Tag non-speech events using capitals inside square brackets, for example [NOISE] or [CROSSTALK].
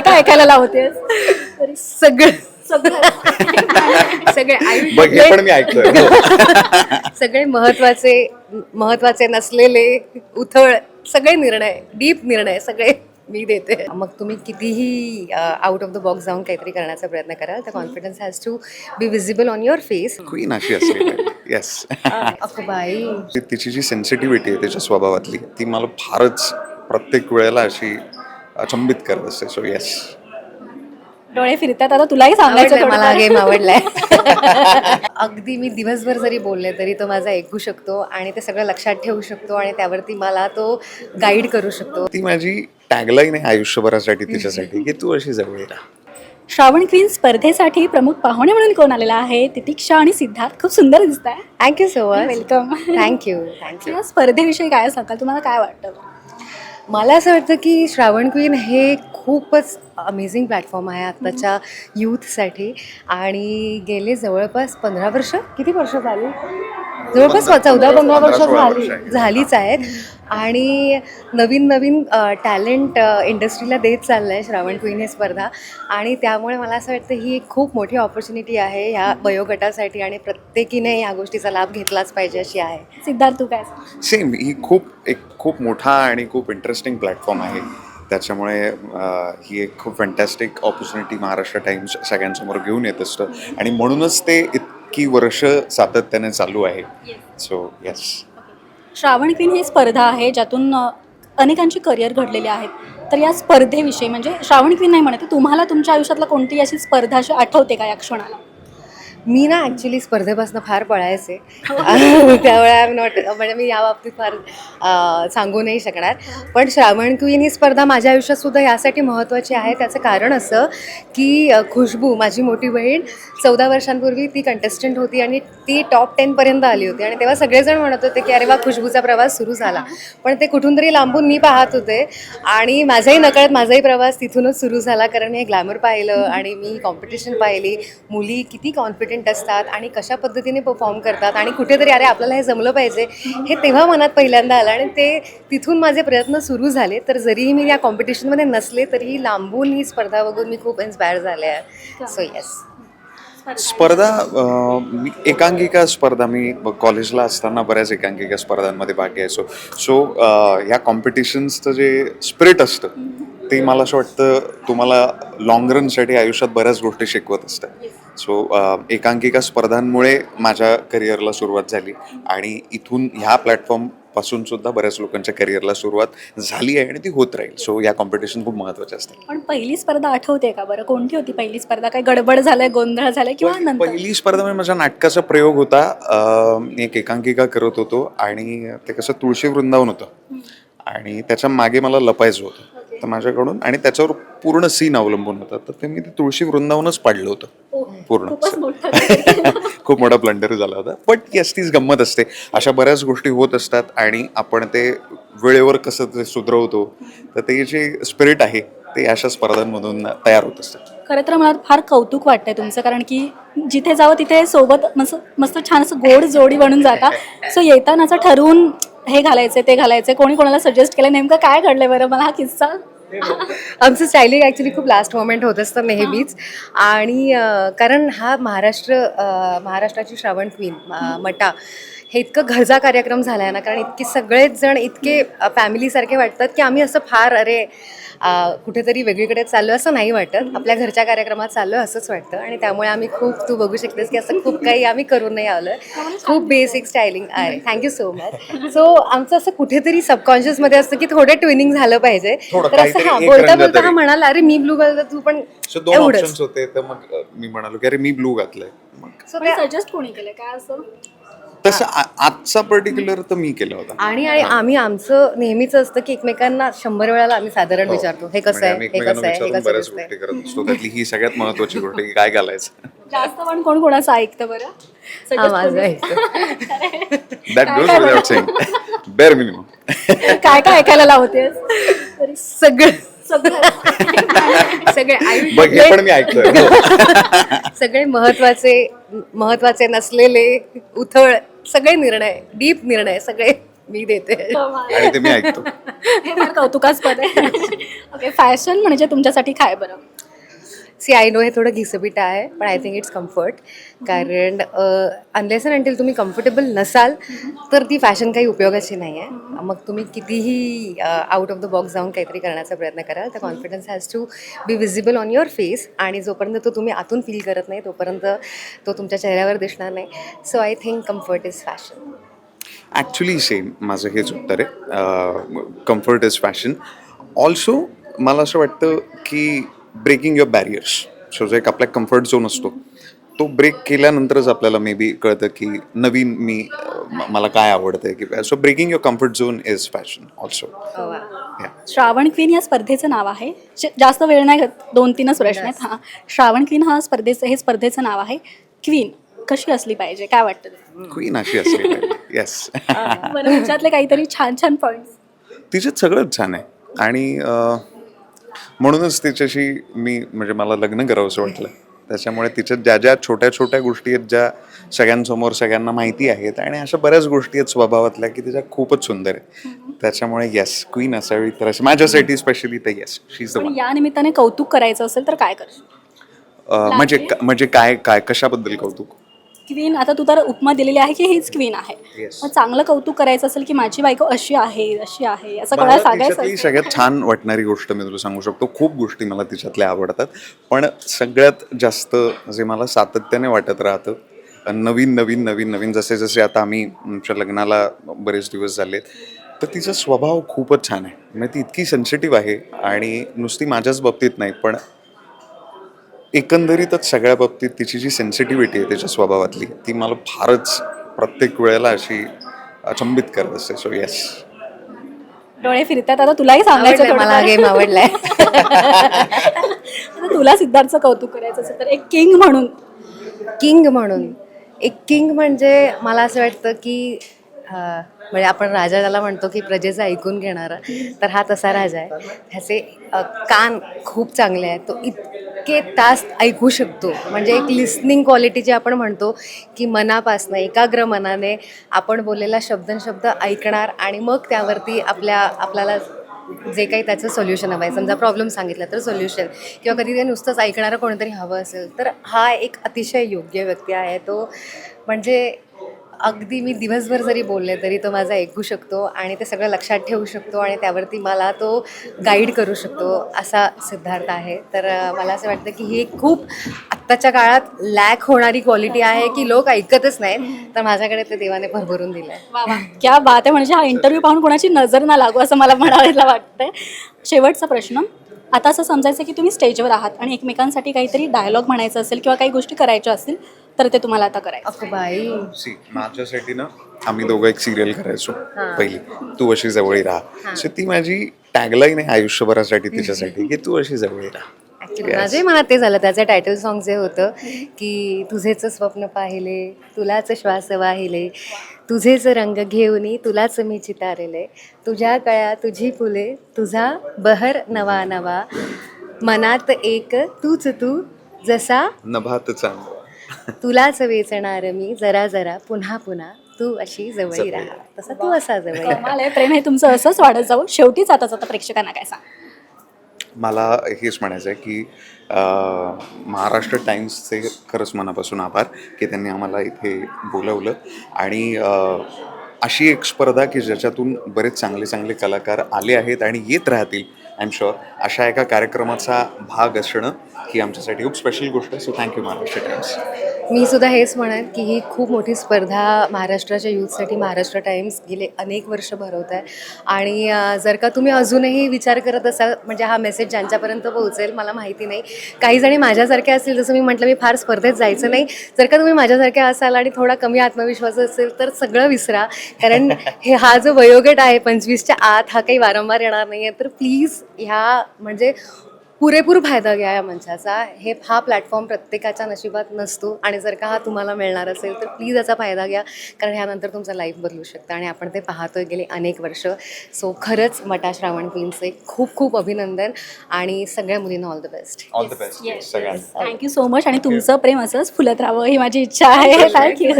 काय काय ऐकायला लावतेस? तरी सगळं. सगळं. हे पण मी ऐकतोय सगळे महत्त्वाचे महत्त्वाचे नसलेले उथळ सगळे निर्णय डीप निर्णय सगळे मी देते. मग तुम्ही कितीही आउट ऑफ द बॉक्स जाऊन काहीतरी करण्याचा प्रयत्न कराल तर confidence has to be visible on your face queen अशी येस बाई. तिची जी सेन्सिटिव्हिटी आहे त्याच्या स्वभावातली ती मला फारच प्रत्येक वेळेला अशी अचंबित करत असते. सो येस डोळे फिरतात. आता तुलाही सांगायचं आवडलाय मला. गेम आवडलाय. [LAUGHS] अगदी मी दिवसभर जरी बोलले तरी तो माझा ऐकू शकतो आणि ते सगळं लक्षात ठेवू शकतो आणि त्यावरती मला तो गाईड करू शकतो. ती माझी टॅगलाईन आहे आयुष्यभरासाठी तिच्यासाठी. की तू अशी जवळ राहा. श्रावण क्वीन स्पर्धेसाठी प्रमुख पाहुणे म्हणून कोण आलेला आहे? तितिक्षा आणि सिद्धार्थ. खूप सुंदर दिसत आहे thank you so much welcome thank you thank you या स्पर्धेविषयी काय सांगाल? तुम्हाला काय वाटतं? मला असं वाटतं की श्रावण क्वीन हे खूपच अमेझिंग प्लॅटफॉर्म आहे आत्ताच्या यूथसाठी आणि गेले जवळपास पंधरा वर्ष. किती वर्ष झाली? जवळपास चौदा पंधरा वर्ष झाली. झालीच आहेत. आणि नवीन नवीन टॅलेंट इंडस्ट्रीला देत चाललं आहे श्रावण क्वीन ही स्पर्धा. आणि त्यामुळे मला असं वाटतं ही एक खूप मोठी ऑपॉर्च्युनिटी आहे ह्या वयोगटासाठी आणि प्रत्येकीने या गोष्टीचा लाभ घेतलाच पाहिजे अशी आहे. सिद्धार्थ तू काय? सेम ही खूप एक खूप मोठा आणि खूप इंटरेस्टिंग प्लॅटफॉर्म आहे. त्याच्यामुळे ही एक खूप फॅन्टॅस्टिक ऑपॉर्च्युनिटी महाराष्ट्र टाइम्स सगळ्यांसमोर घेऊन येत असतं. आणि म्हणूनच ते इतकी वर्ष सातत्याने चालू आहे. सो येस श्रावण क्वीन ही स्पर्धा आहे ज्यातून अनेकांची करिअर घडलेली आहेत तर या स्पर्धेविषयी म्हणजे श्रावण क्वीन नाही म्हणते तुम्हाला तुमच्या आयुष्यातला कोणती अशी स्पर्धा अशी आठवते का या क्षणाला? मी ना ॲक्च्युली स्पर्धेपासून फार पळायचे. [LAUGHS] त्यामुळे आय एम नॉट म्हणजे मी या बाबतीत फार सांगू नाही शकणार. पण श्रावण क्वीन ही स्पर्धा माझ्या आयुष्यात सुद्धा यासाठी महत्त्वाची आहे. त्याचं कारण असं की खुशबू माझी मोठी बहीण चौदा वर्षांपूर्वी ती कंटेस्टंट होती आणि ती टॉप टेनपर्यंत आली होती. आणि तेव्हा सगळेजण म्हणत होते की अरे वा खुशबूचा प्रवास सुरू झाला. पण ते कुठून तरी लांबून मी पाहत होते. आणि माझाही नकळत माझाही प्रवास तिथूनच सुरू झाला. कारण मी ग्लॅमर पाहिलं आणि मी कॉम्पिटिशन पाहिली. मुली किती कॉन्फिडंट असतात आणि कशा पद्धतीने परफॉर्म करतात आणि कुठेतरी अरे आपल्याला हे जमलं पाहिजे हे तेव्हा मनात पहिल्यांदा आलं आणि ते तिथून माझे प्रयत्न सुरू झाले. तर जरीही मी या कॉम्पिटिशनमध्ये नसले तरीही लांबून ही स्पर्धा बघून मी खूप इन्स्पायर झाले आहे. सो येस स्पर्धा एकांकिका स्पर्धा मी कॉलेजला असताना बऱ्याच एकांकिका स्पर्धांमध्ये भाग घ्यायचो. सो ह्या कॉम्पिटिशन्सचं जे स्पिरिट असतं ते मला असं वाटतं तुम्हाला लाँग रनसाठी आयुष्यात बऱ्याच गोष्टी शिकवत असतं सो एकांकिका स्पर्धांमुळे माझ्या करिअरला सुरुवात झाली. आणि इथून ह्या प्लॅटफॉर्मपासून सुद्धा बऱ्याच लोकांच्या करिअरला सुरुवात झाली आहे आणि ती होत राहील. सो या कॉम्पिटिशन खूप महत्त्वाच्या असतात. पण पहिली स्पर्धा आठवते का बरं? कोणती होती पहिली स्पर्धा? काय गडबड झालंय गोंधळ झालाय किंवा पहिली- स्पर्धा म्हणजे माझ्या नाटकाचा प्रयोग होता. एक एकांकिका करत होतो आणि ते कसं तुळशी वृंदावन होतं. आणि त्याच्यामागे मला लपायचं होतं. तर माझ्याकडून आणि त्याच्यावर पूर्ण सीन अवलंबून होता. तर ते मी ते तुळशी वृंदावनच पाडलं होतं. पूर्ण. खूपच [LAUGHS] मोठं खूप मोठा ब्लंडर झाला होता. पण येस तीच गंमत असते. अशा बऱ्याच गोष्टी होत असतात आणि आपण ते वेळेवर कसं ते सुधरवतो तर ते जे स्पिरिट आहे ते अशा स्पर्धांमधून तयार होत असतं खरं तर मला फार कौतुक वाटतंय तुमचं कारण की जिथे जावं तिथे सोबत मस्त मस्त छान असं गोड जोडी बनून जाता. [LAUGHS] सो येताना असं ठरवून हे घालायचे ते घालायचे कोणी कोणाला सजेस्ट केलं नेमकं काय घडलंय बरं? मला हा किस्सा आमचं स्टायलिंग ॲक्च्युली खूप लास्ट मोमेंट होत असतं नेहमीच. आणि कारण हा महाराष्ट्र महाराष्ट्राची श्रावण क्वीन मटा. हे इतकं घरचा कार्यक्रम झाला आहे ना कारण इतके सगळेच जण इतके फॅमिलीसारखे वाटतात की आम्ही असं फार अरे कुठेतरी वेगळीकडे चाललो असं नाही वाटत. आपल्या घरच्या कार्यक्रमात चाललो असंच वाटतं. आणि त्यामुळे आम्ही खूप तू बघू शकतेस की असं खूप काही आम्ही करून नाही आलं खूप बेसिक स्टायलिंग आहे. Thank you so much so आमचं असं कुठेतरी सबकॉन्शियसमध्ये असतं की थोडं ट्विनिंग झालं पाहिजे. तर असं हा बोलता बोलता हा. म्हणाला अरे मी ब्लू घालतो तू पण एवढंच. ऑप्शन्स होते. तर मग मी म्हणालो की अरे मी ब्लू घातलंय. मग. So ते- सजेस्ट कोणी केलं काय असं? तसं आ- आजचा पर्टिक्युलर तर मी केला होता. आणि आणि आम्ही आमचं नेहमीच असतं की एकमेकांना शंभर वेळेला आम्ही साधारण हो. विचारतो. हे कसं म्हणजे आहे? हे एकमेकांना कसं आहे? हे विचारून कसं बऱ्याच दिसतंय? गोष्टी करत असतो. त्यातली ही सगळ्यात महत्वाची गोष्ट आहे की काय घालायचं. जास्त पण कोण कोणाचं ऐकतं बरं? हा Suggest माझं कोणी? आहे that goes without saying bare minimum काय? काय ऐकायला लावतेस? तरी सगळं. सगळं. सगळे बघ हे पण मी ऐकतोय. सगळे महत्त्वाचे महत्त्वाचे नसलेले उथळ सगळे निर्णय डीप निर्णय सगळे मी देते. आणि ते मी ऐकतो. हे फार कौतुकास्पद आहे. [LAUGHS] ओके फॅशन म्हणजे तुमच्यासाठी काय बरं? सी आय नो हे थोडं घिसपिट आहे पण आय थिंक इट्स कम्फर्ट कारण अनलेस अँड अंटील तुम्ही कम्फर्टेबल नसाल तर ती फॅशन काही उपयोगाची नाही आहे मग तुम्ही कितीही आउट ऑफ द बॉक्स जाऊन काहीतरी करण्याचा प्रयत्न कराल तर confidence has to be visible on your face आणि जोपर्यंत तो तुम्ही आतून फील करत नाही तोपर्यंत तो तुमच्या चेहऱ्यावर दिसणार नाही. So I think comfort is fashion actually same माझं हेच उत्तर आहे. कम्फर्ट इज फॅशन ऑल्सो मला असं वाटतं की ब्रेकिंग युअर बॅरियर्स सो जो एक आपला कम्फर्ट झोन असतो तो ब्रेक केल्यानंतरच आपल्याला मे बी कळतं की नवीन मी मला काय आवडतं की so breaking your comfort zone is fashion also Shravan queen या स्पर्धेचं नाव आहे. जास्त वेळ नाही घेत दोन तीनच प्रश्न आहेत हां. श्रावण क्वीन हा स्पर्धेचं हे स्पर्धेचं नाव आहे. क्वीन कशी असली पाहिजे? काय वाटतं? क्वीन अशी असली येस बरं त्याच्यातले काहीतरी छान छान पॉईंट तिच्यात सगळंच छान आहे. आणि म्हणूनच तिच्याशी मी म्हणजे मला लग्न करावं असं वाटलं. त्याच्यामुळे तिच्यात ज्या ज्या छोट्या छोट्या गोष्टी आहेत ज्या सगळ्यांसमोर सगळ्यांना माहिती आहेत आणि अशा बऱ्याच गोष्टी आहेत स्वभावातल्या की तिच्या खूपच सुंदर आहे त्याच्यामुळे येस क्वीन असावी तर अशी माझ्यासाठी स्पेशली तर येस शी इज या निमित्ताने कौतुक करायचं असेल तर काय करशील? म्हणजे म्हणजे काय काय कशाबद्दल कौतुक? क्वीन आता तू तर उपमा दिलेली आहे की हीच क्वीन आहे. Yes. मग चांगलं कौतुक करायचं असेल की माझी बायको अशी आहे अशी आहे असं कोणाला मला सांगायचं तिच्यातली असेल. सगळ्यात छान वाटणारी गोष्ट मी तुला सांगू शकतो. खूप गोष्टी मला तिच्यातल्या आवडतात. पण सगळ्यात जास्त जे मला सातत्याने वाटत राहतं नवीन नवीन नवीन नवीन जसे जसे आता आम्ही आमच्या लग्नाला बरेच दिवस झालेत तर तिचा स्वभाव खूपच छान आहे. म्हणजे ती इतकी सेन्सिटिव्ह आहे आणि नुसती माझ्याच बाबतीत नाही पण एकंदरीतच सगळ्या बाबतीत तिची जी सेन्सिटिव्हिटी आहे त्याच्या स्वभावातली ती मला फारच प्रत्येक वेळेला अशी अचंबित करत असते. सो येस डोळे फिरतात. आता तुलाही सांगायचं मला. गेम आवडलाय. तुला सिद्धार्थचं कौतुक करायचं असेल तर एक किंग म्हणून. किंग म्हणून. एक किंग म्हणजे मला असं वाटतं की म्हणजे आपण राजा ज्याला म्हणतो की प्रजेचं ऐकून घेणारा. तर हा तसा राजा आहे. ह्याचे कान खूप चांगले आहेत. तो इतके तास ऐकू शकतो. म्हणजे एक लिस्निंग क्वालिटी जी आपण म्हणतो की मनापासनं एकाग्र मनाने आपण बोललेला शब्द शब्द ऐकणार आणि मग त्यावरती आपल्या आपल्याला जे काही त्याचं सोल्युशन हवं आहे समजा प्रॉब्लेम सांगितला तर सोल्युशन किंवा कधी ते नुसतंच ऐकणारं कोणतरी हवं असेल तर हा एक अतिशय योग्य व्यक्ती आहे. तो म्हणजे अगदी मी दिवसभर जरी बोलले तरी तो माझा ऐकू शकतो आणि ते सगळं लक्षात ठेवू शकतो आणि त्यावरती मला तो गाईड करू शकतो असा सिद्धार्थ आहे. तर मला असं वाटतं की ही एक खूप आत्ताच्या काळात लॅक होणारी क्वालिटी आहे की लोक ऐकतच नाहीत. तर माझ्याकडे ते देवाने भरभरून दिलं आहे क्या बात आहे. म्हणजे हा इंटरव्ह्यू पाहून कोणाची नजर ना लागू असं मला म्हणायला वाटतंय. शेवटचा प्रश्न. आता असं समजायचं की तुम्ही स्टेजवर आहात आणि एकमेकांसाठी काहीतरी डायलॉग म्हणायचं असेल किंवा काही गोष्टी करायच्या असतील तर ते तुम्हाला आता करायचं. अगं बाई. सी माझ्यासाठी ना आम्ही दोघं एक सिरियल करायचो पहिली. तू अशी जवळी राहा. सो ती माझी टॅगलाईन आहे आयुष्यभरासाठी तिच्यासाठी की तू अशी जवळी राहा. माझ्याही मनात ते झालं. त्याचं टायटल सॉन्ग जे होतं की तुझेच स्वप्न पाहिले तुलाच श्वास वाहिले तुझेच रंग घेऊन तुलाच मी चितारले. तुझ्या कळ्या तुझी फुले तुझा बहर नवा नवा. मनात एक तूच तू जसा नभात चांगला तुलाच वेचणार मी जरा जरा पुन्हा पुन्हा तू अशी जवळी राहा. तसा तू असा जवळी प्रेम हे तुमचं असंच वाढत जाऊ. शेवटीच आता आता प्रेक्षकांना काय सांग? मला हेच म्हणायचं आहे की महाराष्ट्र टाइम्सचे खरंच मनापासून आभार की त्यांनी आम्हाला इथे बोलवलं. आणि अशी एक स्पर्धा की ज्याच्यातून बरेच चांगले चांगले कलाकार आले आहेत आणि येत राहतील आय एम शुअर अशा एका कार्यक्रमाचा भाग असणं ही आमच्यासाठी खूप स्पेशल गोष्ट आहे. So thank you Maharashtra Times मी सुद्धा हेच म्हणेन की ही खूप मोठी स्पर्धा महाराष्ट्राच्या यूथसाठी महाराष्ट्र टाइम्स गेले अनेक वर्ष भरवत आहे. आणि जर का तुम्ही अजूनही विचार करत असाल म्हणजे हा मेसेज ज्यांच्यापर्यंत पोहोचेल मला माहिती नाही. काही जणी माझ्यासारख्या असतील जसं मी म्हटलं मी फार स्पर्धेत जायचं नाही. जर का तुम्ही माझ्यासारख्या असाल आणि थोडा कमी आत्मविश्वास असेल तर सगळं विसरा. कारण हे हा जो वयोगट आहे पंचवीसच्या आत हा काही वारंवार येणार नाही आहे तर प्लीज ह्या म्हणजे पुरेपूर फायदा घ्या या मंचाचा हे हा प्लॅटफॉर्म प्रत्येकाच्या नशिबात नसतो आणि जर का हा तुम्हाला मिळणार असेल तर प्लीज याचा फायदा घ्या. कारण ह्यानंतर तुमचं लाईफ बदलू शकतं आणि आपण ते पाहतोय गेले अनेक वर्ष. सो खरंच मटा श्रावण क्वीनचे खूप खूप अभिनंदन आणि सगळ्या मुलींना all the best all the best thank you so much आणि तुमचं प्रेम असंच फुलत राहावं ही माझी इच्छा आहे. थँक्यू